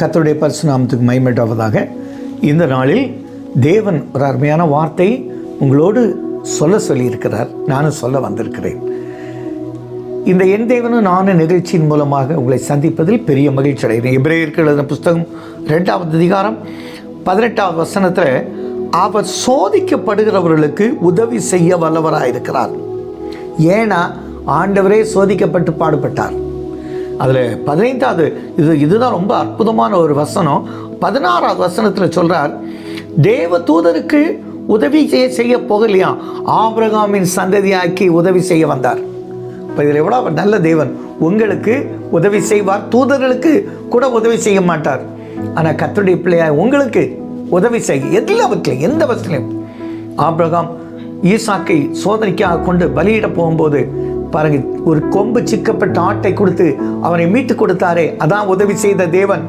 கத்தருடைய பரிசுநாமத்துக்கு மைமேட்டாவதாக இந்த நாளில் தேவன் ஒரு அருமையான வார்த்தை உங்களோடு சொல்ல சொல்லியிருக்கிறார். நானும் சொல்ல வந்திருக்கிறேன். இந்த என் தேவனும் நானும் நிகழ்ச்சியின் மூலமாக உங்களை சந்திப்பதில் பெரிய மகிழ்ச்சி அடைகிறேன். எபிரேயருக்கு எழுதின புஸ்தகம் ரெண்டாவது அதிகாரம் பதினெட்டாவது வசனத்தில் அவர் சோதிக்கப்படுகிறவர்களுக்கு உதவி செய்ய வல்லவராக இருக்கிறார் ஏன்னா ஆண்டவரே சோதிக்கப்பட்டு பாடுபட்டார். அதில் பதினைந்தாவது இது இதுதான் ரொம்ப அற்புதமான ஒரு வசனம். பதினாறாவது வசனத்தில் சொல்கிறார் தேவ தூதருக்கு உதவி செய்ய செய்ய போகலையா? ஆபிரகாமின் சந்ததியாக்கி உதவி செய்ய வந்தார். இப்போ இதில் எவ்வளோ அவர் நல்ல தேவன். உங்களுக்கு உதவி செய்வார் தூதர்களுக்கு கூட உதவி செய்ய மாட்டார். ஆனால் கத்தருடைய பிள்ளையாய் உங்களுக்கு உதவி செய்ய எல்லாவற்றிலையும் எந்த வசதிலையும் ஆபிரகாம் ஈசாக்கை சோதனைக்காக கொண்டு பலியிட போகும்போது பாருங்க ஒரு கொம்பு சிக்கப்பட்ட ஆட்டை கொடுத்து அவனை மீட்டு கொடுத்தாரே அதான் உதவி செய்த தேவன்.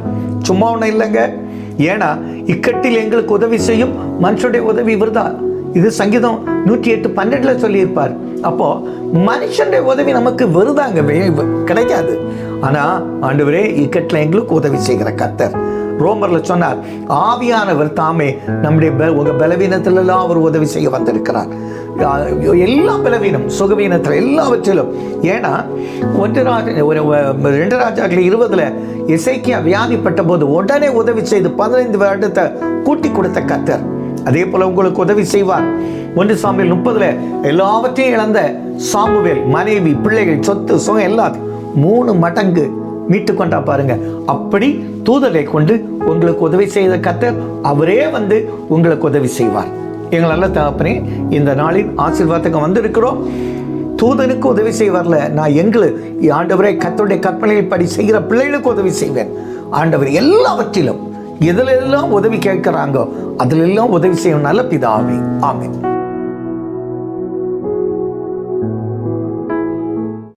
சும்மா ஒன்றும் இல்லைங்க. ஏன்னா இக்கட்டில் எங்களுக்கு உதவி செய்யும் மனுஷனுடைய உதவி இவர்தான் இது சங்கீதம் நூற்றி எட்டு பன்னெண்டுல சொல்லியிருப்பார். அப்போ மனுஷனுடைய உதவி நமக்கு வருதாங்க வே- கிடைக்காது. ஆனால் ஆண்டவரே இக்கட்டில் எங்களுக்கு உதவி செய்கிற கத்தர் ரோமர்ல சொன்னார் ஆவியானவர் தாமே நம்முடைய ப- உங்க பலவீனத்திலெல்லாம் அவர் உதவி செய்ய வந்திருக்கிறார். எல்லா பலவீனம் சுகவீனத்தில் எல்லாவற்றிலும். ஏன்னா ஒன்று ராஜ ஒரு ரெண்டு ராஜாக்கள் இருபதுல இசைக்கியா வியாதிப்பட்ட போது உடனே உதவி செய்து பதினைந்து வருடத்தை கூட்டி கொடுத்த கத்தர் அதே போல உங்களுக்கு உதவி செய்வார். ஒன்று சாமியில் முப்பதுல எல்லாவற்றையும் இழந்த சாமுவேல் மனைவி பிள்ளைகள் சொத்து சுகம் எல்லாத்தையும் மூணு மடங்கு மீட்டு கொண்டா பாருங்க. அப்படி தூதரை கொண்டு உங்களுக்கு உதவி செய்த கத்தர் அவரே வந்து உங்களுக்கு உதவி செய்வார். எங்களெல்லாம் தகப்பனே இந்த நாளின் ஆசீர்வாதத்துக்கு வந்திருக்கிறோம். தூதனுக்கு உதவி செய்வார்ல. நான் எங்களு ஆண்டவரை கத்தருடைய கற்பனையில் படி செய்கிற பிள்ளைகளுக்கு உதவி செய்வேன். ஆண்டவர் எல்லாவற்றிலும் எதிலெல்லாம் உதவி கேட்கிறாங்கோ அதிலெல்லாம் உதவி செய்யும் நல்ல பிதாவே. ஆமேன்.